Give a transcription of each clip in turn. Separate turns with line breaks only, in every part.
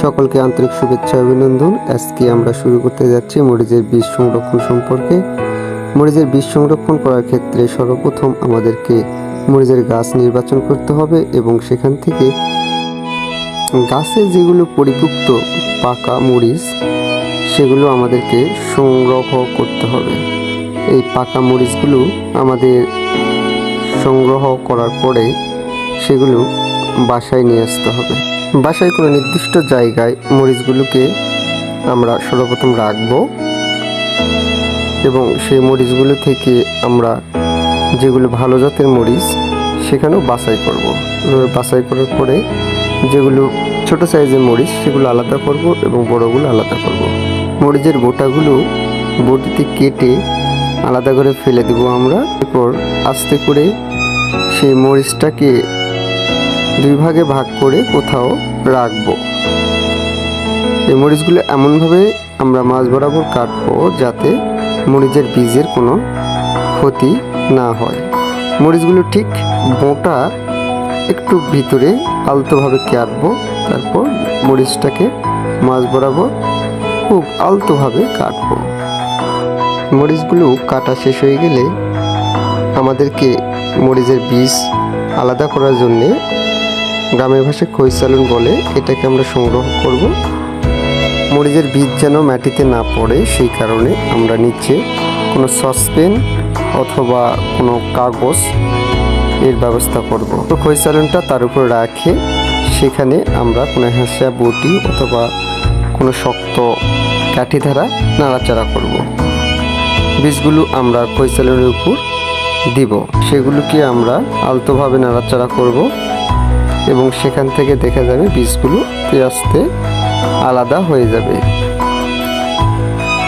সকলকে আন্তরিক শুভেচ্ছা অভিনন্দন। আজকে আমরা শুরু করতে যাচ্ছি মরিচের বীজ সংরক্ষণ সম্পর্কে। মরিচের বীজ সংরক্ষণ করার ক্ষেত্রে সর্বপ্রথম আমাদেরকে মরিচের গাছ নির্বাচন করতে হবে এবং সেখান থেকে গাছে যেগুলো পরিপুক্ত পাকা মরিচ, সেগুলো আমাদেরকে সংগ্রহ করতে হবে। এই পাকা মরিচগুলো আমাদের সংগ্রহ করার পরে সেগুলো বাসায় নিয়ে আসতে হবে। বাসায় কোনো নির্দিষ্ট জায়গায় মরিচগুলোকে আমরা সর্বপ্রথম রাখব এবং সেই মরিচগুলো থেকে আমরা যেগুলো ভালো জাতের মরিচ সেখানেও বাছাই করব। বাছাই করার পরে যেগুলো ছোট সাইজের মরিচ সেগুলো আলাদা করব এবং বড়গুলো আলাদা করব। মরিচের বোটাগুলো বটিতে কেটে আলাদা করে ফেলে দেবো আমরা। এরপর আস্তে করে সেই মরিচটাকে দুই ভাগে ভাগ করে কোথাও রাখব। এই মরিচগুলো এমনভাবে আমরা মাছ বরাবর কাটবো যাতে মরিচের বীজের কোনো ক্ষতি না হয়। মরিচগুলো ঠিক মোটা একটু ভিতরে আলতোভাবে কাটবো, তারপর মরিচটাকে মাছ বরাবর খুব আলতোভাবে কাটবো। মরিচগুলো কাটা শেষ হয়ে গেলে আমাদেরকে মরিচের বীজ আলাদা করার জন্যে গ্রামের ভাষায় খৈচালন বলে, এটাকে আমরা সংগ্রহ করব। মরিচের বীজ যেন মাটিতে না পড়ে, সেই কারণে আমরা নিচে কোনো সসপেন অথবা কোনো কাগজ এর ব্যবস্থা করব। তো খৈচালনটা তার উপর রাখে, সেখানে আমরা কোনো হাঁসা বটি অথবা কোনো শক্ত কাঠি ধারা নাড়াচাড়া করব। বীজগুলো আমরা খৈচালনের উপর দিব। সেগুলোকে আমরা আলতোভাবে নাড়াচাড়া করব। এবং সেখান থেকে দেখা যাবে বীজগুলো আস্তে আলাদা হয়ে যাবে।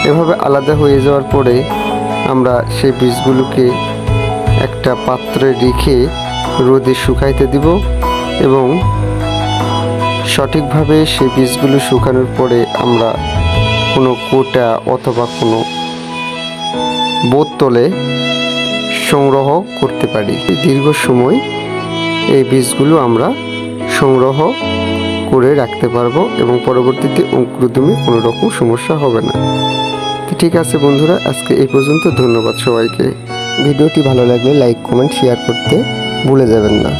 এভাবে আলাদা হয়ে যাওয়ার পরে আমরা সেই বীজগুলোকে একটা পাত্রে রেখে রোদে শুকাইতে দিব এবং সঠিকভাবে সেই বীজগুলো শুকানোর পরে আমরা কোনো কোটা অথবা কোনো বোতলে সংগ্রহ করতে পারি। দীর্ঘ সময় এই বীজগুলো আমরা সংগ্রহ করে রাখতে পারব এবং পরবর্তীতে অঙ্কুরোদ্যমে কোনো রকম সমস্যা হবে না। তো ঠিক আছে বন্ধুরা, আজকে এই পর্যন্ত। ধন্যবাদ সবাইকে। ভিডিওটি ভালো লাগলে লাইক, কমেন্ট শেয়ার করতে ভুলে যাবেন না।